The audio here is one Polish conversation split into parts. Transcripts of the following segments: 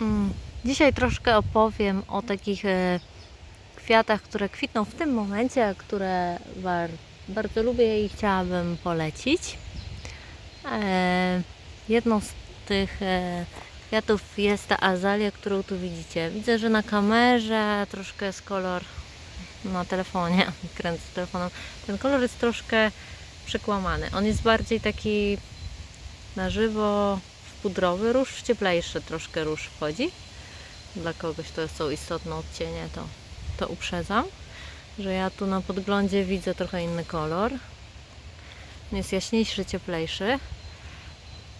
Mm, Dzisiaj troszkę opowiem o takich e, kwiatach, które kwitną w tym momencie, a które bar- bardzo lubię i chciałabym polecić. E, jedną z tych e, kwiatów jest ta azalia, którą tu widzicie. Widzę, że na kamerze troszkę jest kolor na telefonie, kręcę telefonem. Ten kolor jest troszkę przekłamany. On jest bardziej taki na żywo pudrowy róż, cieplejszy troszkę róż wchodzi. Dla kogoś to są istotne odcienie, to, to uprzedzam, że ja tu na podglądzie widzę trochę inny kolor. Jest jaśniejszy, cieplejszy.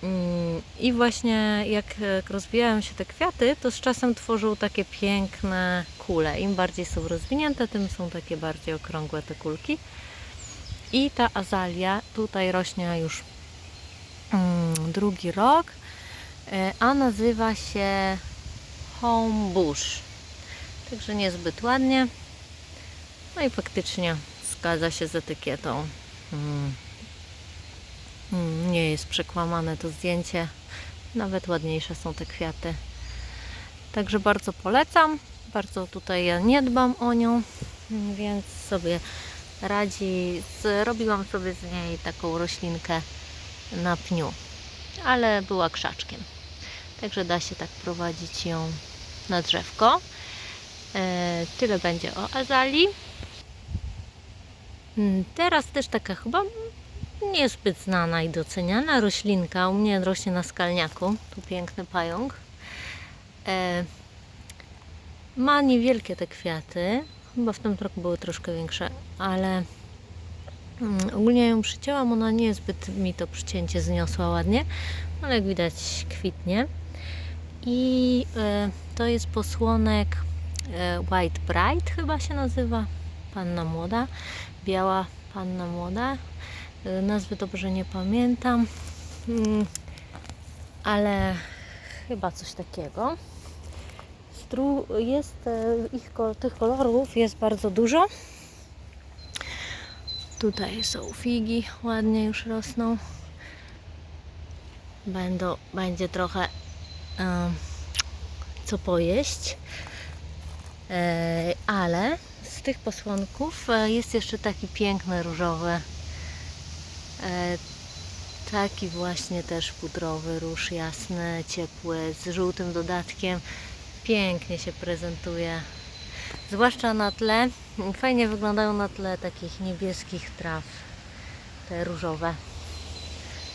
Mm, I właśnie jak rozwijają się te kwiaty, to z czasem tworzą takie piękne kule. Im bardziej są rozwinięte, tym są takie bardziej okrągłe te kulki. I ta azalia tutaj rośnie już mm, drugi rok, a nazywa się Home Bush. Także niezbyt ładnie. No i faktycznie zgadza się z etykietą. Mm. Mm, Nie jest przekłamane to zdjęcie. Nawet ładniejsze są te kwiaty. Także bardzo polecam. Bardzo tutaj ja nie dbam o nią, więc sobie radzi. Zrobiłam sobie z niej taką roślinkę na pniu, ale była krzaczkiem. Także da się tak prowadzić ją na drzewko. E, tyle będzie o azalii. Mm, Teraz też taka chyba niezbyt znana i doceniana roślinka. U mnie rośnie na skalniaku. Tu piękny pająk. E, ma niewielkie te kwiaty. Chyba w tym roku były troszkę większe, ale mm, ogólnie ją przycięłam. Ona niezbyt mi to przycięcie zniosła ładnie, ale jak widać kwitnie. I e, to jest posłonek e, White Bright chyba się nazywa. Panna młoda. Biała panna młoda. E, nazwy dobrze nie pamiętam. Mm, ale chyba coś takiego. Stru jest e, ich tych kolorów jest bardzo dużo. Tutaj są figi, ładnie już rosną. Będą, będzie trochę co pojeść. E, ale z tych posłonków e, jest jeszcze taki piękny różowy. E, taki właśnie też pudrowy róż, jasny, ciepły, z żółtym dodatkiem. Pięknie się prezentuje. Zwłaszcza na tle, fajnie wyglądają na tle takich niebieskich traw, te różowe.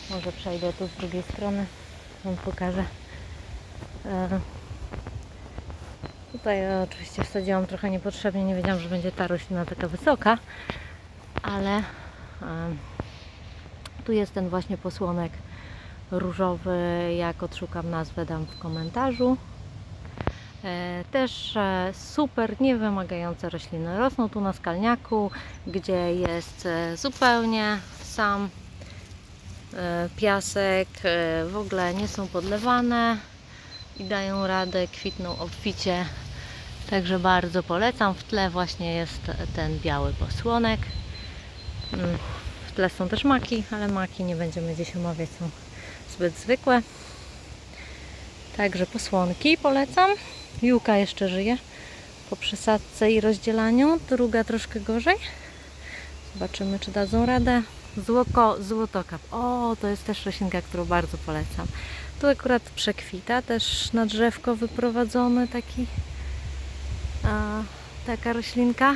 Może przejdę tu z drugiej strony, Wam pokażę. E, Tutaj oczywiście wsadziłam trochę niepotrzebnie, nie wiedziałam, że będzie ta roślina taka wysoka, ale e, tu jest ten właśnie posłonek różowy, jak odszukam nazwę dam w komentarzu. E, Też super niewymagające rośliny. Rosną tu na skalniaku, gdzie jest zupełnie sam piasek, w ogóle nie są podlewane i dają radę, kwitną obficie. Także bardzo polecam. W tle właśnie jest ten biały posłonek. Mm, W tle są też maki, ale maki nie będziemy dziś omawiać, są zbyt zwykłe. Także posłonki polecam. Juka jeszcze żyje po przesadce i rozdzielaniu. Druga troszkę gorzej. Zobaczymy, czy dadzą radę. Złoko, złotokap. O, to jest też roślinka, którą bardzo polecam. Tu akurat przekwita, też na drzewko wyprowadzony taki a, taka roślinka.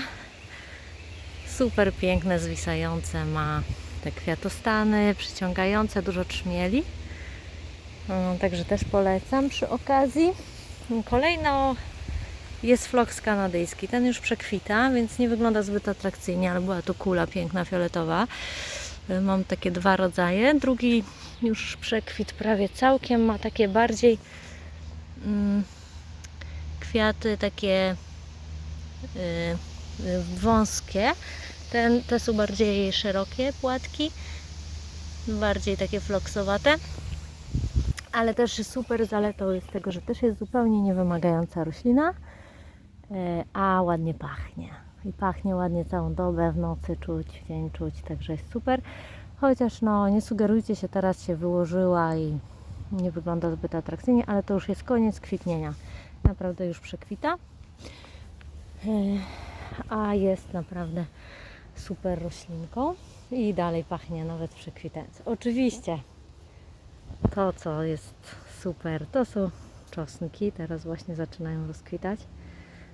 Super piękne, zwisające, ma te kwiatostany, przyciągające, dużo trzmieli. Mm, Także też polecam przy okazji. Kolejno jest floks kanadyjski. Ten już przekwita, więc nie wygląda zbyt atrakcyjnie, ale była tu kula piękna, fioletowa. Y, Mam takie dwa rodzaje. Drugi już przekwit prawie całkiem. Ma takie bardziej mm, kwiaty takie y, y, wąskie. Ten, te są bardziej szerokie płatki, bardziej takie floksowate. Ale też super zaletą jest tego, że też jest zupełnie niewymagająca roślina, e, a ładnie pachnie. I pachnie ładnie całą dobę, w nocy czuć, w dzień czuć, także jest super. Chociaż no nie sugerujcie się, teraz się wyłożyła i nie wygląda zbyt atrakcyjnie, ale to już jest koniec kwitnienia. Naprawdę już przekwita. E, A jest naprawdę super roślinką i dalej pachnie nawet przekwitając. Oczywiście to, co jest super, to są czosnki. Teraz właśnie zaczynają rozkwitać.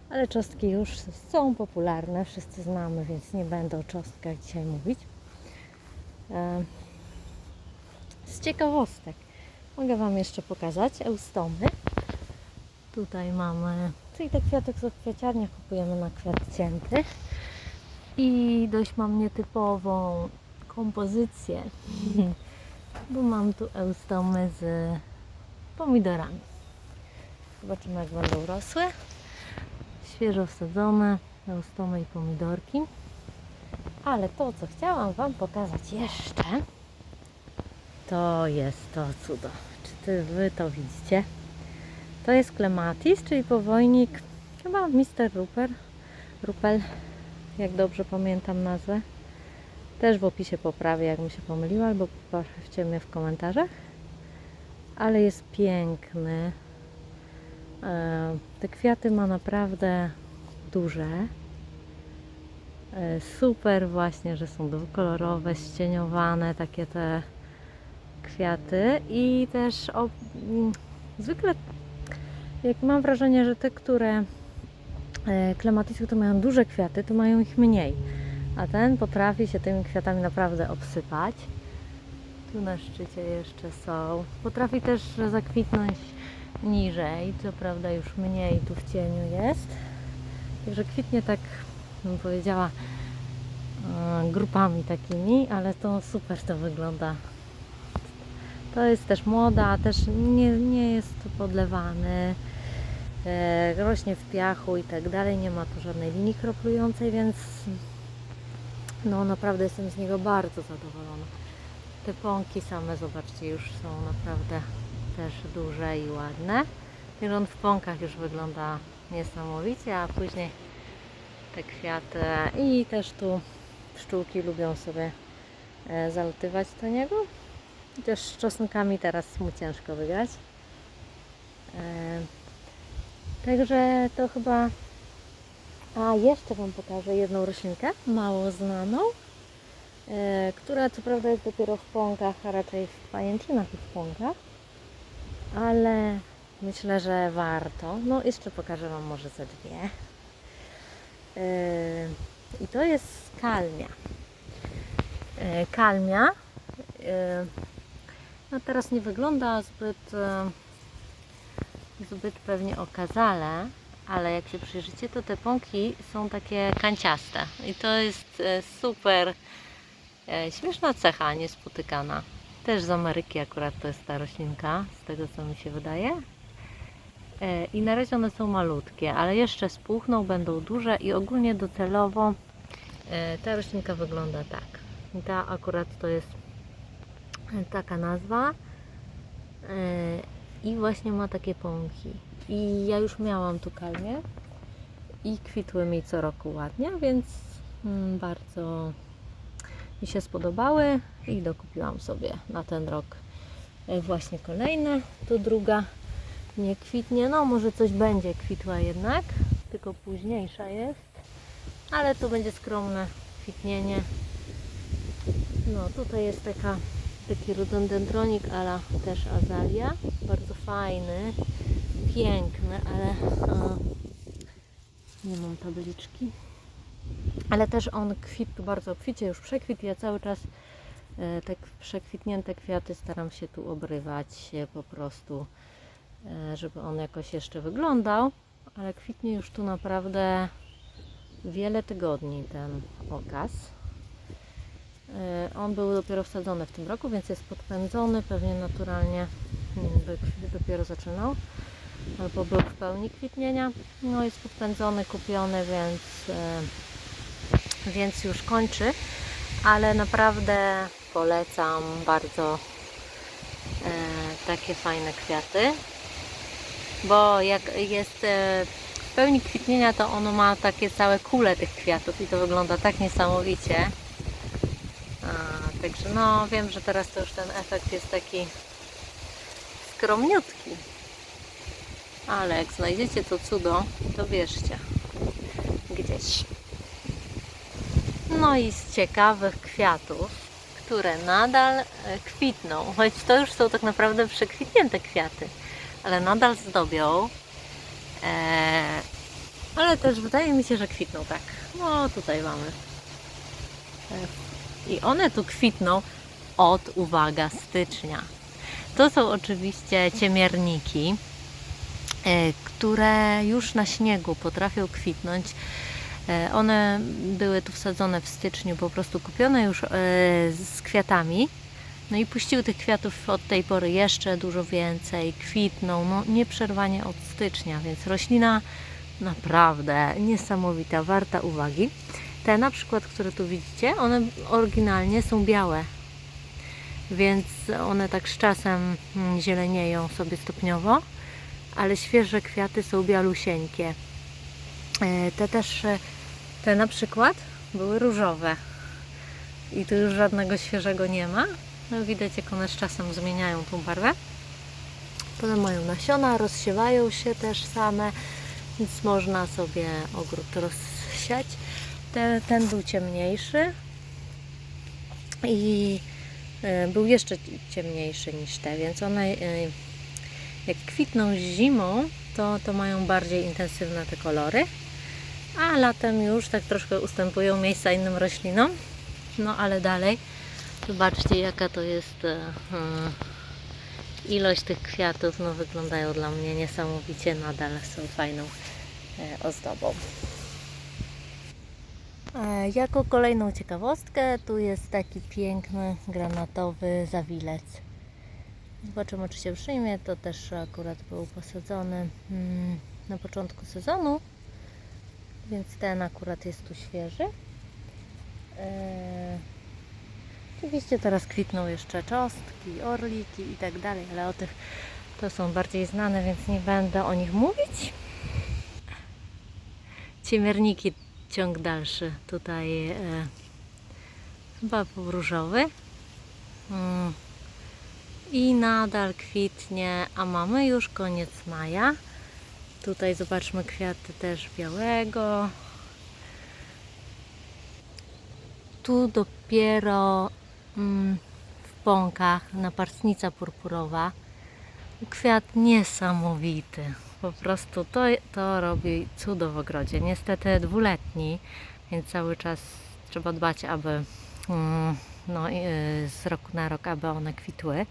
Ale czosnki już są popularne, wszyscy znamy, więc nie będę o czosnkach dzisiaj mówić. E, Z ciekawostek mogę Wam jeszcze pokazać eustomy. Tutaj mamy, czyli te kwiaty z kwiaciarni kupujemy na kwiat cięty. I dość mam nietypową kompozycję, bo mam tu eustomy z pomidorami. Zobaczymy jak będą rosły. Świeżo wsadzone eustomy i pomidorki. Ale to, co chciałam Wam pokazać jeszcze, to jest to cudo. Czy ty, Wy to widzicie? To jest klematis, czyli powojnik, chyba Mr. Ruper, Rupel, jak dobrze pamiętam nazwę. Też w opisie poprawię, jak mi się pomyliła, albo poprawcie mnie w komentarzach. Ale jest piękny. E, Te kwiaty ma naprawdę duże. E, Super właśnie, że są dwukolorowe, ścieniowane, takie te kwiaty i też o, mm, zwykle jak mam wrażenie, że te, które e, klematisy to mają duże kwiaty, to mają ich mniej, a ten potrafi się tymi kwiatami naprawdę obsypać. Tu na szczycie jeszcze są. Potrafi też zakwitnąć niżej, co prawda już mniej tu w cieniu jest. Także kwitnie tak, bym powiedziała, e, grupami takimi, ale to super to wygląda. To jest też młoda, też nie, nie jest podlewany, e, rośnie w piachu i tak dalej, nie ma tu żadnej linii kroplującej, więc no naprawdę jestem z niego bardzo zadowolona. Te pąki same, zobaczcie, już są naprawdę też duże i ładne. I on w pąkach już wygląda niesamowicie, a później te kwiaty i też tu pszczółki lubią sobie e, zalatywać do niego. Chociaż z czosnkami teraz mu ciężko wygrać. E, Także to chyba. A jeszcze Wam pokażę jedną roślinkę, mało znaną, e, która co prawda jest dopiero w pąkach, a raczej w pajęczynach i w pąkach, ale myślę, że warto. No, jeszcze pokażę Wam może ze dwie. E, I to jest kalmia. E, Kalmia. No teraz nie wygląda zbyt, zbyt pewnie okazale, ale jak się przyjrzycie, to te pąki są takie kanciaste. I to jest super śmieszna cecha, niespotykana. Też z Ameryki akurat to jest ta roślinka, z tego co mi się wydaje. E, I na razie one są malutkie, ale jeszcze spuchną, będą duże i ogólnie docelowo e, ta roślinka wygląda tak. Ta akurat to jest taka nazwa e, i właśnie ma takie pąki. I ja już miałam tu kalmię i kwitły mi co roku ładnie, więc mm, bardzo mi się spodobały i dokupiłam sobie na ten rok e, właśnie kolejne. Tu druga nie kwitnie, no może coś będzie kwitła jednak, tylko późniejsza jest, ale tu będzie skromne kwitnienie. No tutaj jest taka, taki rododendronik, ale też azalia, bardzo fajny, piękny, ale nie mam tabliczki. Ale też on kwitł bardzo obficie, już przekwitł. Ja cały czas e, te przekwitnięte kwiaty staram się tu obrywać po prostu, e, żeby on jakoś jeszcze wyglądał. Ale kwitnie już tu naprawdę wiele tygodni ten okaz. E, On był dopiero wsadzony w tym roku, więc jest podpędzony, pewnie naturalnie mm, dopiero zaczynał, albo był w pełni kwitnienia. No jest podpędzony, kupiony, więc, więc już kończy, ale naprawdę polecam bardzo e, takie fajne kwiaty, bo jak jest e, w pełni kwitnienia, to ono ma takie całe kule tych kwiatów i to wygląda tak niesamowicie. A, także no wiem, że teraz to już ten efekt jest taki skromniutki. Ale jak znajdziecie to cudo, to bierzcie gdzieś. No i z ciekawych kwiatów, które nadal e, kwitną, choć to już są tak naprawdę przekwitnięte kwiaty, ale nadal zdobią. Eee, ale też wydaje mi się, że kwitną tak. No tutaj mamy. E, I one tu kwitną od, uwaga, stycznia. To są oczywiście ciemierniki, e, które już na śniegu potrafią kwitnąć. E, One były tu wsadzone w styczniu, po prostu kupione już e, z kwiatami. No i puściły tych kwiatów od tej pory jeszcze dużo więcej, kwitną, no nieprzerwanie od stycznia, więc roślina naprawdę niesamowita, warta uwagi. Te na przykład, które tu widzicie, one oryginalnie są białe, więc one tak z czasem mm, zielenieją sobie stopniowo, ale świeże kwiaty są bialusieńkie. E, Te też, te na przykład były różowe i tu już żadnego świeżego nie ma. No widać jak one z czasem zmieniają tą barwę. Potem mają nasiona, rozsiewają się też same, więc można sobie ogród rozsiać. Ten, ten był ciemniejszy i e, był jeszcze ciemniejszy niż te, więc one e, jak kwitną zimą, to, to mają bardziej intensywne te kolory, a latem już tak troszkę ustępują miejsca innym roślinom. No ale dalej, zobaczcie jaka to jest e, hmm, ilość tych kwiatów, no wyglądają dla mnie niesamowicie, nadal są fajną e, ozdobą. E, Jako kolejną ciekawostkę, tu jest taki piękny granatowy zawilec. Zobaczymy, czy się przyjmie. To też akurat był posadzony mm, na początku sezonu, więc ten akurat jest tu świeży. E, Oczywiście teraz kwitną jeszcze czosnki, orliki i tak dalej, ale o tych to są bardziej znane, więc nie będę o nich mówić. Ciemierniki ciąg dalszy. Tutaj e, chyba różowy. Mm. I nadal kwitnie, a mamy już koniec maja. Tutaj zobaczmy kwiaty też białego. Tu dopiero mm, w pąkach naparstnica purpurowa. Kwiat niesamowity. Po prostu to, to robi cudo w ogrodzie. Niestety dwuletni, więc cały czas trzeba dbać, aby mm, no, y, z roku na rok, aby one kwitły.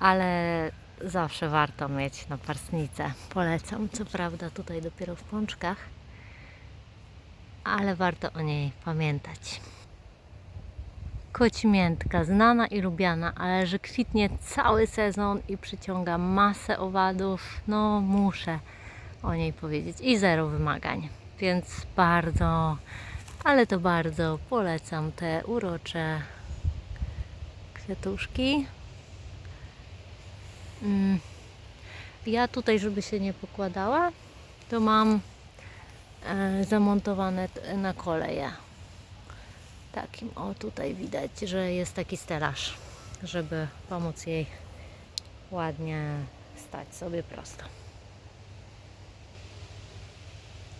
Ale zawsze warto mieć naparstnicę. Polecam. Co prawda tutaj dopiero w pączkach, ale warto o niej pamiętać. Kocimiętka, znana i lubiana, ale że kwitnie cały sezon i przyciąga masę owadów, no muszę o niej powiedzieć. I zero wymagań, więc bardzo, ale to bardzo polecam te urocze kwiatuszki. Mm. Ja tutaj, żeby się nie pokładała, to mam e, zamontowane na koleje. Takim, o tutaj widać, że jest taki stelaż, żeby pomóc jej ładnie stać sobie prosto.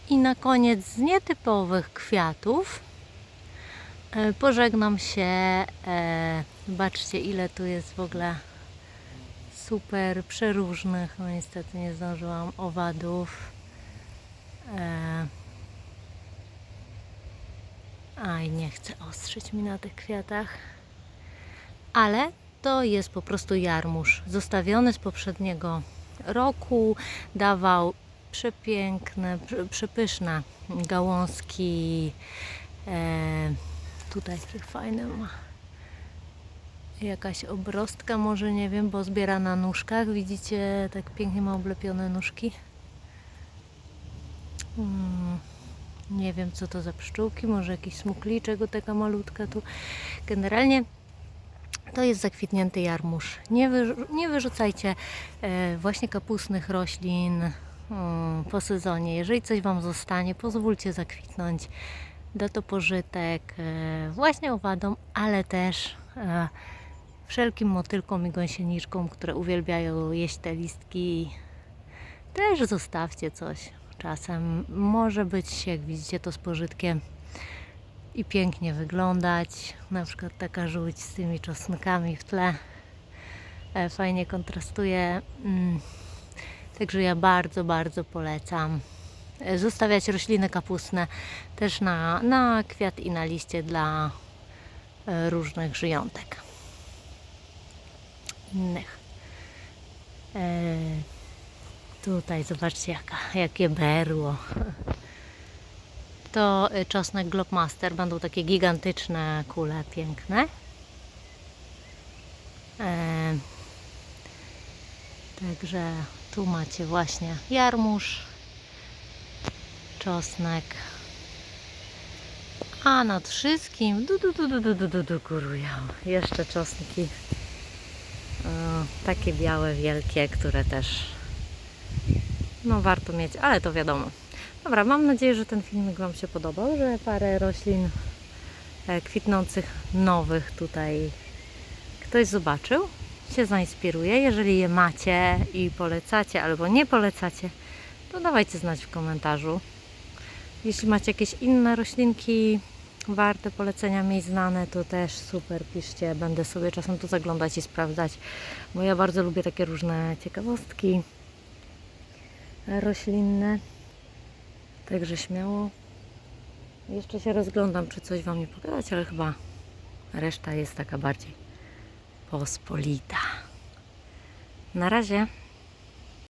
I na koniec z nietypowych kwiatów e, pożegnam się. E, Zobaczcie, ile tu jest w ogóle super przeróżnych. No niestety nie zdążyłam owadów. E, Aj, nie chcę ostrzyć mi na tych kwiatach. Ale to jest po prostu jarmuż. Zostawiony z poprzedniego roku. Dawał przepiękne, prze- przepyszne gałązki. E, tutaj takie fajne ma. Jakaś obrostka może, nie wiem, bo zbiera na nóżkach. Widzicie, tak pięknie ma oblepione nóżki. Mm. Nie wiem, co to za pszczółki, może jakiś smukliczek, taka malutka tu. Generalnie to jest zakwitnięty jarmuż. Nie, wyrzu- nie wyrzucajcie e, właśnie kapustnych roślin mm, po sezonie. Jeżeli coś Wam zostanie, pozwólcie zakwitnąć. Da to pożytek e, właśnie owadom, ale też e, wszelkim motylkom i gąsieniczkom, które uwielbiają jeść te listki. Też zostawcie coś. Czasem może być, jak widzicie, to z pożytkiem i pięknie wyglądać. Na przykład taka żółć z tymi czosnkami w tle. E, Fajnie kontrastuje. Mm. Także ja bardzo, bardzo polecam e, zostawiać rośliny kapustne też na, na kwiat i na liście dla e, różnych żyjątek innych. E, tutaj zobaczcie jaka, jakie berło. To y, czosnek Globmaster. Będą takie gigantyczne kule piękne. E, także tu macie właśnie jarmuż, czosnek. A nad wszystkim du, du, du, du, du, du, du, du górują jeszcze czosnki takie białe, wielkie, które też no warto mieć, ale to wiadomo. Dobra, mam nadzieję, że ten filmik Wam się podobał, że parę roślin e, kwitnących nowych tutaj ktoś zobaczył, się zainspiruje. Jeżeli je macie i polecacie albo nie polecacie, to dawajcie znać w komentarzu. Jeśli macie jakieś inne roślinki warte polecenia, mniej znane, to też super piszcie. Będę sobie czasem tu zaglądać i sprawdzać, bo ja bardzo lubię takie różne ciekawostki roślinne. Także śmiało. Jeszcze się rozglądam, czy coś Wam nie pokazać, ale chyba reszta jest taka bardziej pospolita. Na razie.